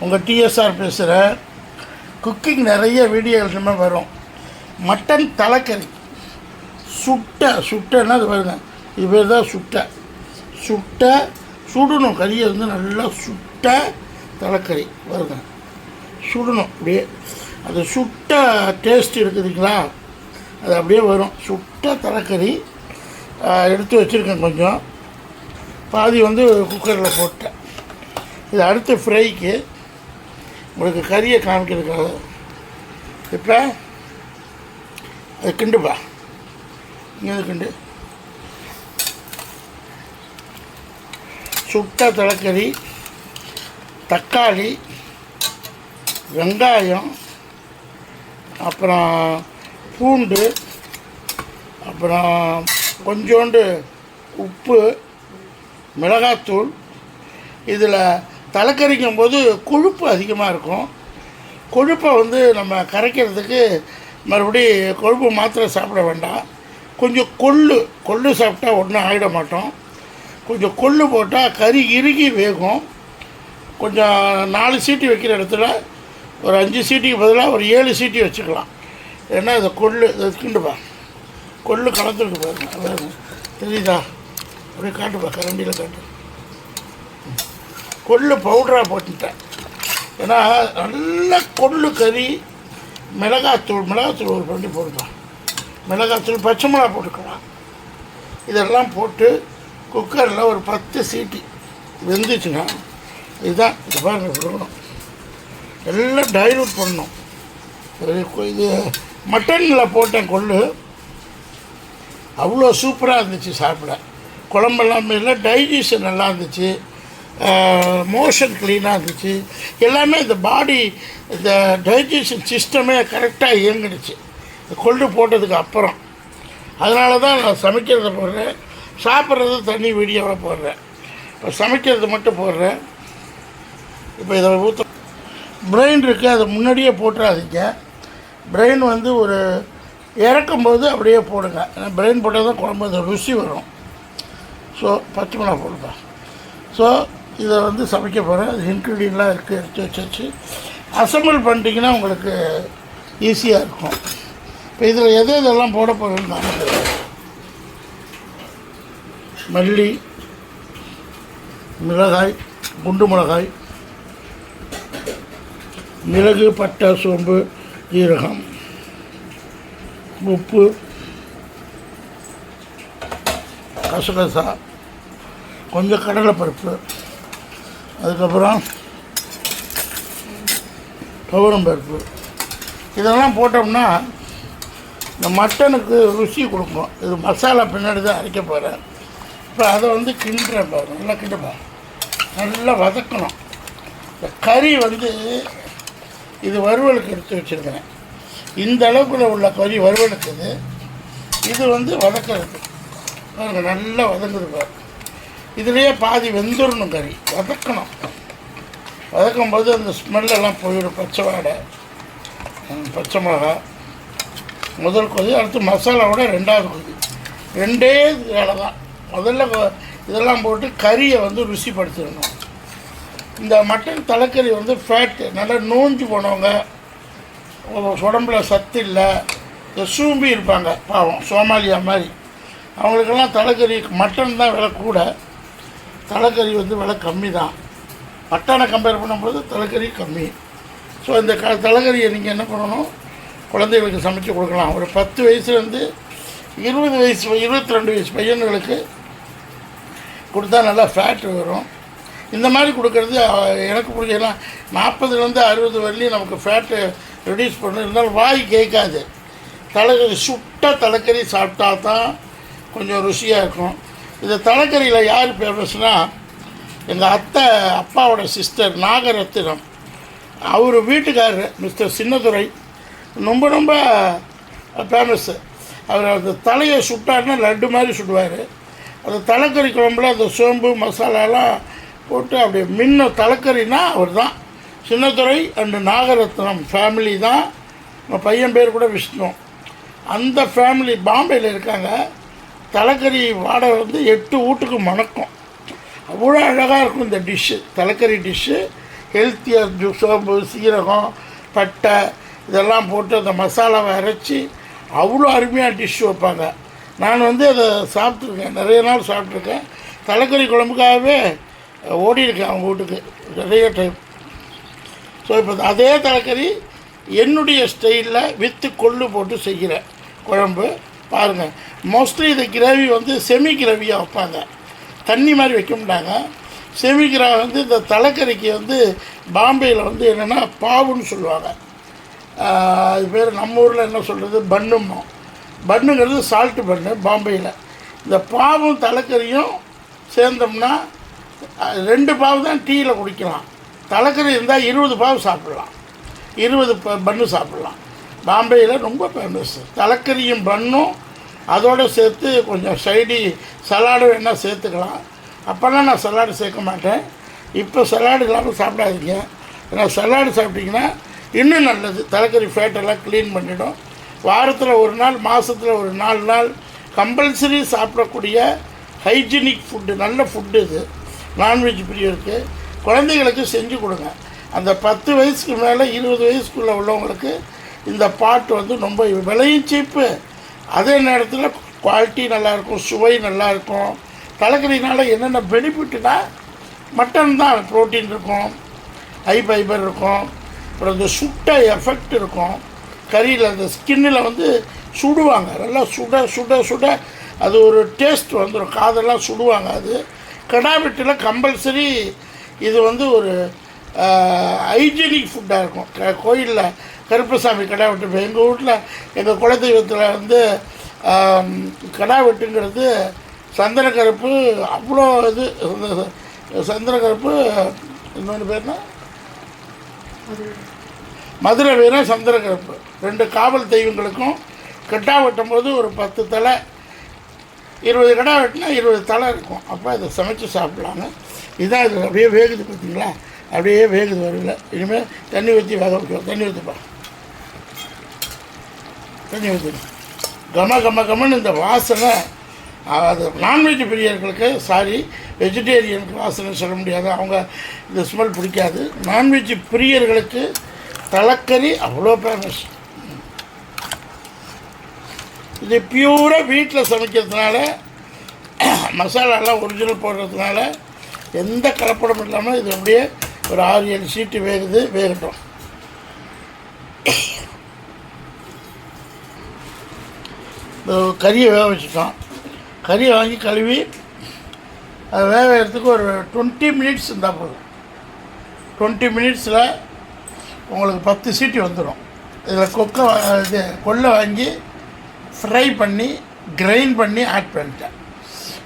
உங்கள் டிஎஸ்ஆர் பேசுகிறேன் குக்கிங் நிறைய வீடியோகள் இனிமேல் வரும். மட்டன் தலைக்கறி. சுட்டை சுட்டன்னா அது பாருங்க. இது தான் சுட்ட. சுட்டை சுடணும். கறியை வந்து நல்லா சுட்ட தலைக்கறி. வருங்க சுடணும். அப்படியே. அது சுட்ட டேஸ்ட் இருக்குதுங்களா? அது அப்படியே வரும். சுட்ட தலைக்கறி எடுத்து வச்சுருக்கேன் கொஞ்சம். பாதி வந்து குக்கரில் போட்டேன். இது அடுத்து ஃப்ரைக்கு உங்களுக்கு கறியை காமிக்கிறதுக்காக. இப்போ அது கிண்டுப்பா இங்கே கிண்டு. சுட்ட தலைக்கறி தக்காளி வெங்காயம் அப்புறம் பூண்டு அப்புறம் கொஞ்சோண்டு உப்பு மிளகாத்தூள் இதில் தலைக்கறிக்கும் போது கொழுப்பு அதிகமாக இருக்கும். கொழுப்பை வந்து நம்ம கரைக்கிறதுக்கு மறுபடி கொழுப்பு மாத்திரை சாப்பிட வேண்டாம். கொஞ்சம் கொள்ளு கொள்ளு சாப்பிட்டா ஒன்றும் ஆகிட மாட்டோம். கொஞ்சம் கொள்ளு போட்டால் கறி இறுகி வேகும். கொஞ்சம் நாலு சீட்டி வைக்கிற இடத்துல ஒரு அஞ்சு சீட்டிக்கு பதிலாக ஒரு ஏழு சீட்டி வச்சுக்கலாம். ஏன்னா இந்த கொள்ளு இதுக்குண்டுப்பா கொள்ளு கலந்துருக்கு பாருங்க. பாருங்க தெரியுதா? அப்படியே காட்டுப்பா கரண்டியில் காட்டு. கொள்ளு பவுடராக போட்டுட்டேன். ஏன்னா நல்ல கொள்ளு கறி மிளகாத்தூள் மிளகாத்தூள் ஒரு பண்ணி போடுப்பா. மிளகாத்தூள் பச்சை மிளகா போட்டுக்கலாம். இதெல்லாம் போட்டு குக்கரில் ஒரு பத்து சீட்டி வெந்துச்சுன்னா இதுதான் இது பாருங்க கொடுக்கணும் எல்லாம் டைலூட் பண்ணணும். இது இது மட்டனில் போட்டேன் கொள்ளு. அவ்வளோ சூப்பராக இருந்துச்சு சாப்பிட. குழம்பெல்லாம் இல்லை டைஜஷன் நல்லா இருந்துச்சு. மோஷன் க்ளீனாக இருந்துச்சு எல்லாமே இந்த பாடி இந்த டைஜஷன் சிஸ்டமே கரெக்டாக இயங்குனுச்சு இந்த கொள்ளு போட்டதுக்கு அப்புறம். அதனால தான் நான் சமைக்கிறத போடுறேன். சாப்பிட்றது தண்ணி வீடியோவாக போடுறேன். இப்போ சமைக்கிறது மட்டும் போடுறேன். இப்போ இதை ஊற்ற பிரெயின் இருக்குது அதை முன்னாடியே போட்டுறாதீங்க. பிரெயின் வந்து ஒரு இறக்கும்போது அப்படியே போடுங்க. ஏன்னா பிரெயின் போட்டால் தான் குழம்பு அந்த ருசி வரும். ஸோ பச்சை மிளகா போடுங்க. ஸோ இதை வந்து சமைக்க போகிறேன். அது இன்க்ரீடியன்ட்லாம் இருக்குது எடுத்து வச்சாச்சு. அசம்பிள் பண்ணிட்டீங்கன்னா உங்களுக்கு ஈஸியாக இருக்கும். இப்போ இதில் எது இதெல்லாம் போட போகிறேன்னு மல்லி மிளகாய் குண்டு மிளகாய் மிளகு பட்டை சோம்பு ஜீரகம் உப்பு கசகசா கொஞ்சம் கடலைப்பருப்பு அதுக்கப்புறம் துவரம் பருப்பு. இதெல்லாம் போட்டோம்னா இந்த மட்டனுக்கு ருசி கொடுக்கும். இது மசாலா பின்னாடி தான் அரைக்க போகிறேன் இப்போ அதை வந்து கிண்டுறேன் பாருங்க நல்லா கிண்டுப்பா நல்லா வதக்கணும். இந்த கறி வந்து இது வறுவலுக்கு எடுத்து வச்சுருக்கிறேன். இந்த அளவுக்குள்ள உள்ள கறி வறுவலுக்கு இது. வந்து வதக்கிறது. பாருங்கள் நல்லா வதங்குது பாருங்கள் இதுலேயே பாதி வெந்துடணும் கறி. வதக்கணும். வதக்கும் போது அந்த ஸ்மெல்லெல்லாம் போயிடும். பச்சை வாடை. பச்சை மிளகா. முதல் கொதி அடுத்து மசாலாவோட ரெண்டாவது கொதி. ரெண்டே வேலை தான். முதல்ல இதெல்லாம் போட்டு கறியை வந்து ருசிப்படுத்திடணும். இந்த மட்டன் தலைக்கறி வந்து ஃபேட்டு நல்லா நோஞ்சு போனவங்க உடம்புல சத்து இல்லை. இந்த சூம்பி இருப்பாங்க பாவம் சோமாலியா மாதிரி. அவங்களுக்கெல்லாம் தலைக்கறி மட்டன் தான் விலை கூட. தலைக்கறி வந்து விலை கம்மி தான் மட்டனை கம்பேர் பண்ணும்போது தலைக்கறி கம்மி. ஸோ இந்த க தலைக்கறியை நீங்கள் என்ன பண்ணணும்? குழந்தைகளுக்கு சமைச்சு கொடுக்கலாம். ஒரு பத்து வயசுலேருந்து இருபது வயசு இருபத்தி ரெண்டு வயசு பையன்களுக்கு கொடுத்தா நல்லா ஃபேட் வரும். இந்த மாதிரி கொடுக்கறது எனக்கு பிடிச்சதுனா நாற்பதுலேருந்து அறுபது வரலையும் நமக்கு ஃபேட்டு ரெடியூஸ் பண்ணணும். இருந்தாலும் வாய் கேட்காது. தலைக்கறி சுட்ட தலைக்கறி சாப்பிட்டா தான் கொஞ்சம் ருசியாக இருக்கும். இந்த தலைக்கறியில் யார் ஃபேமஸ்னா எங்கள் அத்தை அப்பாவோட சிஸ்டர் நாகரத்தினம். அவர் வீட்டுக்காரர் மிஸ்டர் சின்னதுரை. ரொம்ப ரொம்ப ஃபேமஸ்ஸு அவர் அந்த தலையை சுட்டாருன்னா லட்டு மாதிரி சுடுவார். அந்த தலைக்கறி குழம்புல அந்த சோம்பு மசாலாலாம் போட்டு அப்படியே மின்ன தலைக்கறினா அவர் தான் சின்னதுரை அண்டு நாகரத்னம் ஃபேமிலி தான். நம்ம பையன் பேர் கூட விஷ்ணு. அந்த ஃபேமிலி பாம்பேயில் இருக்காங்க. தலைக்கறி வாடை வந்து எட்டு வீட்டுக்கு மணக்கும். அவ்வளோ அழகாக இருக்கும் இந்த டிஷ்ஷு தலைக்கறி டிஷ்ஷு ஹெல்த்தியாக ஜூ சோம்பு சீரகம் பட்டை இதெல்லாம் போட்டு அந்த மசாலாவை அரைச்சி அவ்வளோ அருமையாக டிஷ் வைப்பாங்க. நான் வந்து அதை சாப்பிட்ருக்கேன் நிறைய நாள் சாப்பிட்ருக்கேன் தலைக்கறி குழம்புக்காகவே ஓடி இருக்கேன் அவங்க வீட்டுக்கு. நிறைய டைம் ஸோ இப்போ அதே தலைக்கறி என்னுடைய ஸ்டைலில் வித்து கொள்ளு போட்டு செய்கிறேன் குழம்பு. பாருங்கள் மோஸ்ட்லி இந்த கிரேவி வந்து செமி கிரேவியாக வைப்பாங்க. தண்ணி மாதிரி வைக்க மாட்டாங்க செமி கிரேவி வந்து இந்த தலைக்கறிக்கு வந்து பாம்பேயில் வந்து என்னென்னா பாவுன்னு சொல்லுவாங்க. இது அது பேர் நம்ம ஊரில் என்ன சொல்கிறது பண்ணுமோ பன்னுங்கிறது சால்ட்டு பன்னு பாம்பேயில் இந்த பாவும் தலைக்கறியும் சேர்ந்தோம்னா ரெண்டு பாவு தான் டீயில் குடிக்கலாம். தலைக்கறி இருந்தால் இருபது பாவு சாப்பிட்லாம். இருபது ப- பன்னு சாப்பிட்லாம். பாம்பேயில் ரொம்ப ஃபேமஸ் தலைக்கறியும் பண்ணும். அதோடு சேர்த்து கொஞ்சம் சைடி சலாடு வேணால் சேர்த்துக்கலாம். அப்போல்லாம் நான் சலாடு சேர்க்க மாட்டேன். இப்போ சலாடு இல்லாமல் சாப்பிடாதீங்க. ஏன்னா சலாடு சாப்பிட்டீங்கன்னா இன்னும் நல்லது. தலைக்கறி ஃபேட்டெல்லாம் க்ளீன் பண்ணிவிடும் வாரத்தில் ஒரு நாள் மாதத்தில் ஒரு நாலு நாள் கம்பல்சரி சாப்பிடக்கூடிய ஹைஜீனிக் ஃபுட்டு நல்ல ஃபுட்டு இது. நான்வெஜ் பிரியருக்கு குழந்தைகளுக்கு செஞ்சு கொடுங்க. அந்த பத்து வயசுக்கு மேலே இருபது வயசுக்குள்ளே உள்ளவங்களுக்கு இந்த பாட்டு வந்து ரொம்ப விலையும் சீப்பு. அதே நேரத்தில் குவாலிட்டி நல்லாயிருக்கும் சுவை நல்லாயிருக்கும் தலைக்கறினால் என்னென்ன பெனிஃபிட்னா மட்டன் தான் ப்ரோட்டீன் இருக்கும் ஹை ஃபைபர் இருக்கும். அப்புறம் இந்த சுட்ட எஃபெக்ட் இருக்கும். கறியில் அந்த ஸ்கின்னில் வந்து சுடுவாங்க. நல்லா சுட சுட சுட அது ஒரு டேஸ்ட் வந்துடும் காதெல்லாம் சுடுவாங்க அது. கடா வெட்டில் கம்பல்சரி இது வந்து ஒரு ஹைஜீனிக் ஃபுட்டாக இருக்கும். க கோயிலில் கருப்பசாமி கடா வெட்டு எங்கள் வீட்டில் எங்கள் குலதெய்வத்தில் வந்து கடா வெட்டுங்கிறது சந்திர கருப்பு அவ்வளோ இது சந்திர கருப்பு இன்னொன்று பேர்னா? மதுரை வீரன் சந்திரகரப்பு ரெண்டு காவல் தெய்வங்களுக்கும் கெட்டா வெட்டும் போது ஒரு பத்து தலை. இருபது கடா வெட்டினா இருபது தலை இருக்கும். அப்போ இதை சமைச்சு சாப்பிட்லாங்க. இதான் இது அப்படியே வேகுது பார்த்தீங்களா? அப்படியே வேகுது வரல இனிமேல் தண்ணி ஊற்றி வேக வைக்கும் தண்ணி ஊற்றிப்பா தண்ணி ஊற்றி கம கம கமன்னு இந்த வாசனை அது நான்வெஜ் பிரியர்களுக்கு சாரி வெஜிடேரியனுக்கு வாசனை சொல்ல முடியாது. அவங்க இந்த ஸ்மெல் பிடிக்காது. நான்வெஜ் பிரியர்களுக்கு தலைக்கறி அவ்வளோ ஃபேமஸ் இது பியூராக வீட்டில் சமைக்கிறதுனால மசாலாலாம் ஒரிஜினல் போடுறதுனால எந்த கலப்படம் இல்லாமல் இது அப்படியே ஒரு ஆறு ஏழு சீட்டு வேகுது வேகட்டும் இந்த கறியை வேக வச்சுட்டோம். கறியை வாங்கி கழுவி அது வேக வைக்கிறதுக்கு ஒரு டுவெண்ட்டி மினிட்ஸ் இருந்தால் போதும். டுவெண்ட்டி மினிட்ஸில் உங்களுக்கு பத்து சீட்டி வந்துடும் இதில் கொக்கை இது கொள்ளை வாங்கி ஃப்ரை பண்ணி கிரைண்ட் பண்ணி ஆட் பண்ணிட்டேன்.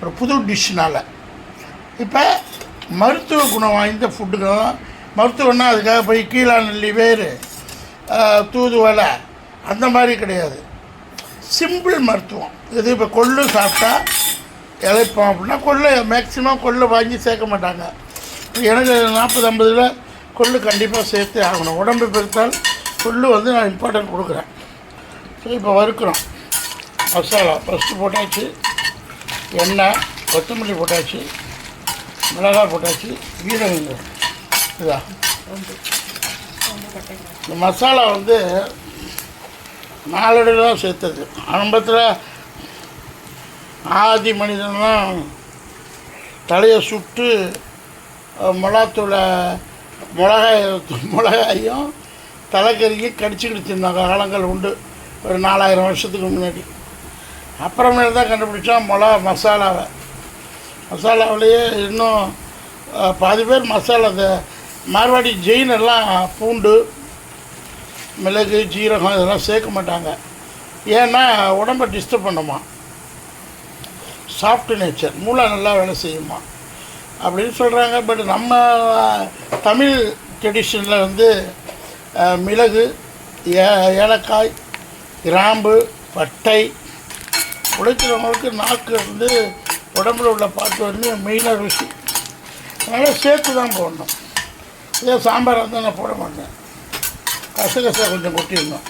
ஒரு புது டிஷ்ஷுனால் இப்போ மருத்துவ குணம் வாய்ந்த ஃபுட்டுக்கும் மருத்துவம்னா அதுக்காக போய் கீழா நெல்லி வேறு தூதுவலை அந்த மாதிரி கிடையாது. சிம்பிள் மருத்துவம். இது இப்போ கொள்ளு சாப்பிட்டா இழைப்போம் அப்படின்னா கொள்ளு மேக்ஸிமம் கொள்ளு வாங்கி சேர்க்க மாட்டாங்க. எனக்கு நாற்பது ஐம்பதுல கொள்ளு கண்டிப்பாக சேர்த்தே ஆகணும். உடம்பு பெருத்தால் கொள்ளு வந்து நான் இம்பார்ட்டன்ட் கொடுக்குறேன். ஸோ இப்போ வறுக்கிறோம். மசாலா ஃபஸ்ட்டு போட்டாச்சு. எண்ணெய் கொத்தமல்லி போட்டாச்சு. மிளகாய் போட்டாச்சு. வீரங்க இதா? இந்த மசாலா வந்து நாலடி தான் சேர்த்தது. ஆரம்பத்தில் ஆதி மனிதன்லாம் தலையை சுட்டு மிளாத்தூளை மிளகாத்தூளை மிளகாய் மிளகாயும் தலைக்கறியும் கடிச்சுக்கிட்டு தின்னாங்க காலங்கள் உண்டு. ஒரு நாலாயிரம் வருஷத்துக்கு முன்னாடி. அப்புறமேல தான் கண்டுபிடிச்சோம் மிளகா மசாலாவை. மசாலாவிலேயே இன்னும் பாதி பேர் மசாலா இந்த மார்வாடி ஜெயின் எல்லாம் பூண்டு மிளகு ஜீரகம் இதெல்லாம் சேர்க்க மாட்டாங்க. ஏன்னா உடம்பை டிஸ்டர்ப் பண்ணுமா? சாஃப்ட் நேச்சர் மூளை நல்லா வேலை செய்யுமா? அப்படின்னு சொல்கிறாங்க பட் நம்ம தமிழ் ட்ரெடிஷனில் வந்து மிளகு ஏ ஏலக்காய் கிராம்பு பட்டை உழைக்கிறவங்களுக்கு நாக்கு வந்து உடம்புல உள்ள பாட்டு வந்து மெயினாக ருசி. அதனால் சேர்த்து தான் போடணும். இதே சாம்பார் வந்து நான் போட மாட்டேன். கசகசா கொஞ்சம் கொட்டிடணும்.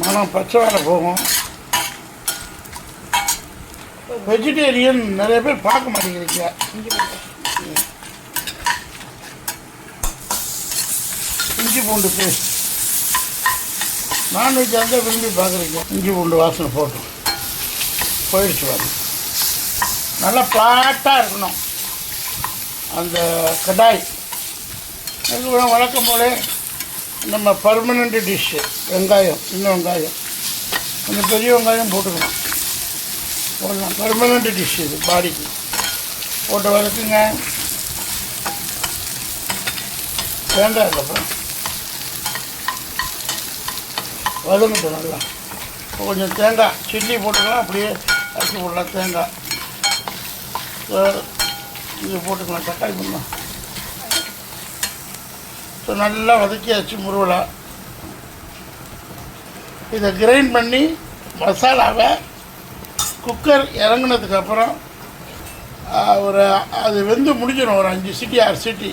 மனம் பச்சை வாழை போகும். வெஜிடேரியன் நிறைய பேர் பார்க்க மாட்டேங்கிறீங்க. இஞ்சி பூண்டு பேஸ்ட். நான்வெஜ் வந்து விரும்பி பார்க்குறீங்க. இஞ்சி பூண்டு வாசனை போட்டு. போயிடுச்சு வாங்க நல்லா ஃப்ளாட்டாக இருக்கணும். அந்த கடாய். அதுக்கப்புறம் வழக்கம் போலே? நம்ம பர்மனண்ட் டிஷ்ஷு வெங்காயம் சின்ன வெங்காயம். கொஞ்சம் பெரிய வெங்காயம் போட்டுக்கணும். போடலாம். பர்மனண்ட் டிஷ் இது பாடிக்கு. போட்டு வளர்க்குங்க வேண்டாம் அப்புறம். வதங்கட்டும் நல்லா. இப்போ கொஞ்சம் தேங்காய் சில்லி போட்டுக்கலாம். அப்படியே அரைச்சி போடலாம். தேங்காய். இது போட்டுக்கலாம். தக்காளி பண்ணலாம் ஸோ நல்லா வதக்கியாச்சு முருவலா இதை கிரைண்ட் பண்ணி மசாலாவை குக்கர் இறங்குனதுக்கப்புறம் ஒரு அது வெந்து முடிஞ்சிடும் ஒரு அஞ்சு சீட்டி ஆறு சீட்டி.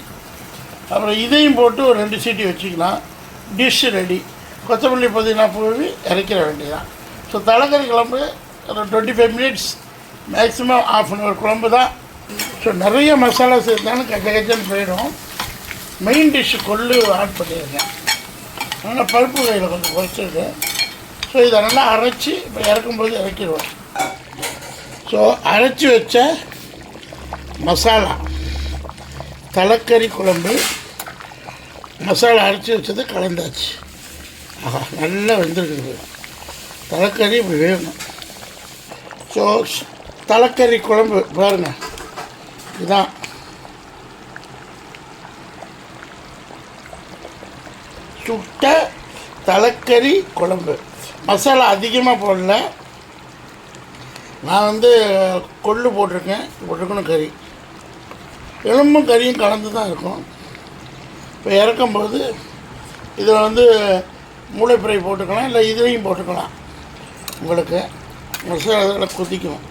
அப்புறம் இதையும் போட்டு ஒரு ரெண்டு சீட்டி வச்சுக்கலாம். டிஷ் ரெடி கொத்தமல்லி புதினா போய் இறக்கிற வேண்டியதான் ஸோ தலைக்கறி குழம்பு ஒரு twenty five minutes maximum half an hour குழம்பு தான் ஸோ நிறைய மசாலா சேர்த்தாலும் கச்ச கச்சன்னு போயிடும். மெயின் டிஷ்ஷு கொள்ளு ஆட் பண்ணியிருக்கேன். நல்லா பருப்பு கையில் கொஞ்சம் குறைச்சிருக்கேன் ஸோ இதை நல்லா அரைச்சி இப்போ இறக்கும்போது இறக்கிடுவேன் ஸோ அரைச்சி வச்ச மசாலா தலைக்கறி குழம்பு மசாலா அரைச்சி வச்சது கலந்தாச்சு. ஆஹா நல்லா வெந்திருக்குது. தலைக்கறி இப்படி வேணும் ஸோ தலைக்கறி குழம்பு பாருங்கள் இதுதான் சுட்ட தலைக்கறி குழம்பு. மசாலா அதிகமாக போடல. நான் வந்து கொள்ளு போட்டிருக்கேன். போட்டிருக்கணும் கறி. எலும்பும் கறியும் கலந்து தான் இருக்கும். இப்போ இறக்கும்போது இதில் வந்து மூளைப்பிறை போட்டுக்கலாம் இல்லை இதுலேயும் போட்டுக்கலாம். உங்களுக்கு மசாலா இதில் கொதிக்கும்.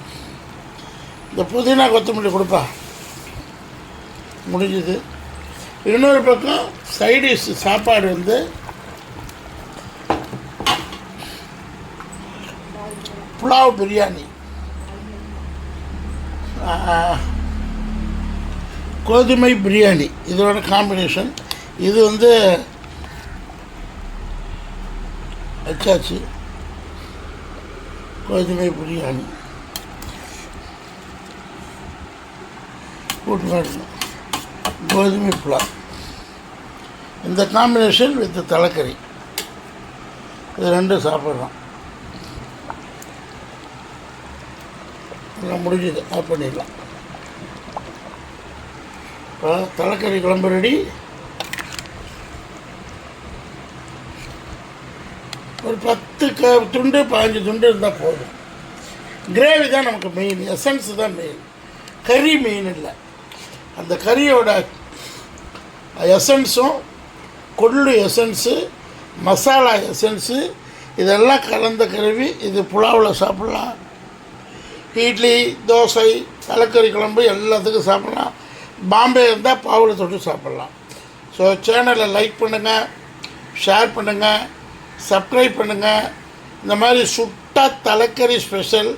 இந்த புதினா கொத்தமல்லி கொடுப்பா. முடிஞ்சுது. இன்னொரு பக்கம் சைடிஷ் சாப்பாடு வந்து புலாவ் பிரியாணி. கோதுமை பிரியாணி. இதோட காம்பினேஷன் இது வந்து வச்சாச்சு கோதுமை பிரியாணி. கூட்டு கோதுமை புலாவ் இந்த காம்பினேஷன் வித் தலைக்கறி. இது ரெண்டும் சாப்பிட்றோம். எல்லாம் முடிஞ்சது. ஆஃப் பண்ணிடலாம். இப்போ தலைக்கறி குழம்பு ரெடி ஒரு பத்து க துண்டு பதினஞ்சு துண்டு இருந்தால் போதும். கிரேவி தான் நமக்கு மெயின் எசன்ஸ் தான் மெயின் கறி மெயின் இல்லை. அந்த கறியோட எசன்ஸும் கொள்ளு எசன்ஸு மசாலா எசன்ஸு இதெல்லாம் கலந்த கருவி இது புலாவில் சாப்பிட்லாம். இட்லி தோசை தலைக்கறி குழம்பு எல்லாத்துக்கும் சாப்பிட்லாம். பாம்பே இருந்தால் பாவில் தொட்டு சாப்பிட்லாம். ஸோ சேனலை லைக் பண்ணுங்கள் ஷேர் பண்ணுங்கள் சப்ஸ்கிரைப் பண்ணுங்கள் இந்த மாதிரி சுட்டா தலைக்கறி ஸ்பெஷல்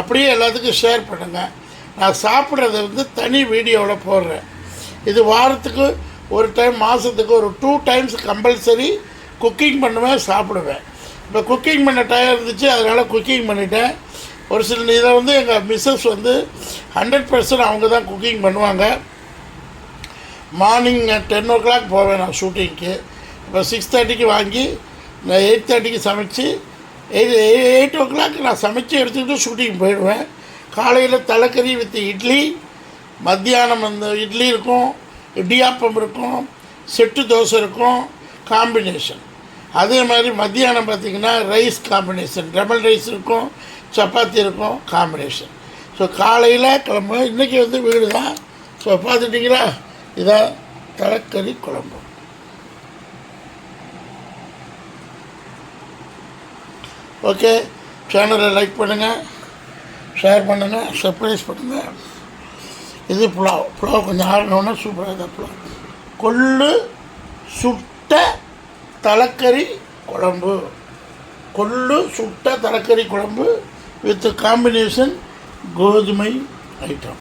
அப்படியே எல்லாத்துக்கும் ஷேர் பண்ணுங்கள் நான் சாப்பிட்றத வந்து தனி வீடியோவில் போடுறேன். இது வாரத்துக்கு ஒரு டைம் மாதத்துக்கு ஒரு டூ டைம்ஸ் கம்பல்சரி குக்கிங் பண்ணுவேன் சாப்பிடுவேன். இப்போ குக்கிங் பண்ண டயம் இருந்துச்சு அதனால் குக்கிங் பண்ணிட்டேன். ஒரு சில இதை வந்து எங்கள் மிஸ்ஸஸ் வந்து ஹண்ட்ரட் பர்சன்ட் அவங்க தான் குக்கிங் பண்ணுவாங்க. மார்னிங் டென் ஓ கிளாக் போவேன் நான் ஷூட்டிங்க்கு இப்போ சிக்ஸ் தேர்ட்டிக்கு வாங்கி நான் எயிட் தேர்ட்டிக்கு சமைச்சு எயிட் எயிட் ஓ கிளாக் நான் சமைச்சு எடுத்துக்கிட்டு ஷூட்டிங் போயிடுவேன். காலையில் தலைக்கறி வித் இட்லி மத்தியானம் அந்த இட்லி இருக்கும் இடியாப்பம் இருக்கும் செட்டு தோசை இருக்கும் காம்பினேஷன் அதே மாதிரி மத்தியானம் பார்த்திங்கன்னா ரைஸ் காம்பினேஷன் டபுள் ரைஸ் இருக்கும் சப்பாத்தி இருக்கும் காம்பினேஷன் ஸோ காலையில் கிளம்பு இன்றைக்கி வந்து வீடு தான் ஸோ பார்த்துட்டிங்களா? இதான் தலைக்கறி குழம்பு. ஓகே சேனலை லைக் பண்ணுங்கள் ஷேர் பண்ணுங்கள் சர்ப்ரைஸ் பண்ணுங்கள் இது புலாவ். புலாவ் கொஞ்சம் ஆடணுன்னா சூப்பராக தான் புலாவ்? கொள்ளு சுட்ட தலைக்கறி குழம்பு. கொள்ளு சுட்ட தலைக்கறி குழம்பு வித் காம்பினேஷன் கோதுமை ஐட்டம்